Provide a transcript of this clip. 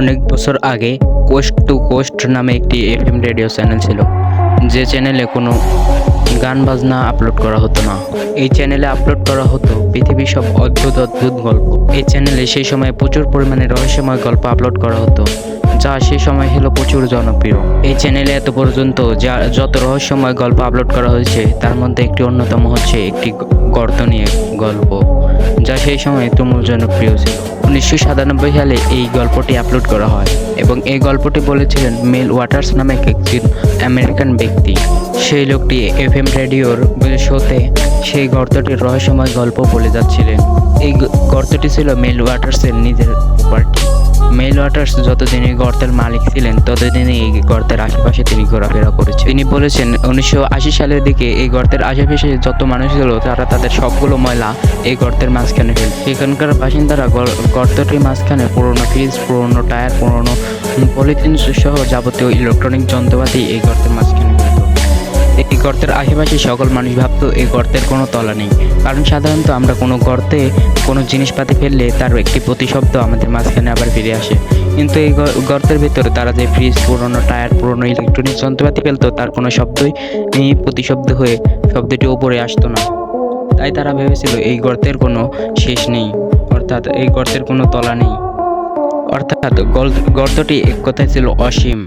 অনেক বছর আগে কোস্ট টু কোস্ট নামে একটি এফএম রেডিও চ্যানেল ছিল। যে চ্যানেলে কোনো গান বাজনা আপলোড করা হতো না। এই চ্যানেলে আপলোড করা হতো পৃথিবীর সব অদ্ভুত অদ্ভুত গল্প। এই চ্যানেলে সেই সময় প্রচুর পরিমাণে রহস্যময় গল্প আপলোড করা হতো। যা সেই সময় হলো প্রচুর জনপ্রিয়। এই চ্যানেলে এত পর্যন্ত যা যত রহস্যময় গল্প আপলোড করা হয়েছে, তার মধ্যে একটি অন্যতম হচ্ছে একটি গর্ত নিয়ে গল্প, যা সেই সময় তুমুল জনপ্রিয় ছিল। উনিশশো সাতানব্বই সালে এই গল্পটি আপলোড করা হয় এবং এই গল্পটি বলেছিলেন মেল ওয়াটার্স নামে একজন আমেরিকান ব্যক্তি। সেই লোকটি এফ এম রেডিওর শোতে সেই গর্তটির রহস্যময় গল্প বলে যাচ্ছিলেন। এই গর্তটি ছিল মেল ওয়াটার্সের নিজের প্রপার্টি মেল ওয়াটার্স যতদিন এই গর্তের মালিক ছিলেন ততদিন এই গর্তের আশেপাশে তিনি ঘোরাফেরা করেছেন। তিনি বলেছেন, উনিশশো আশি সালের দিকে এই গর্তের আশেপাশে যত মানুষ ছিল, তারা তাদের সবগুলো ময়লা এই গর্তের মাঝখানে ফেল সেখানকার বাসিন্দারা গর- গর্তটির মাঝখানে পুরনো ফ্রিজ, পুরনো টায়ার, পুরনো পলিথিন সহ যাবতীয় ইলেকট্রনিক যন্ত্রপাতি এই গর্তের মাঝখানে ফেলত এই গর্তের আশেপাশে সকল মানুষ ভাবতো এই গর্তের কোনো তলা নেই। কারণ সাধারণত আমরা কোনো গর্তে কোনো জিনিসপাতি ফেললে তার একটি প্রতিশব্দ আমাদের মাঝখানে আবার ফিরে আসে। কিন্তু এই গর্তের ভিতরে তারা যে ফ্রিজ, পুরনো টায়ার, পুরনো ইলেকট্রনিক যন্ত্রপাতি ফেলতো, তার কোনো শব্দই প্রতিশব্দ হয়ে শব্দটি ওপরে আসতো না। তাই তারা ভেবেছিল এই গর্তের কোনো শেষ নেই, অর্থাৎ এই গর্তের কোনো তলা নেই। অর্থাৎ গর্তটি এক কথায় ছিল অসীম।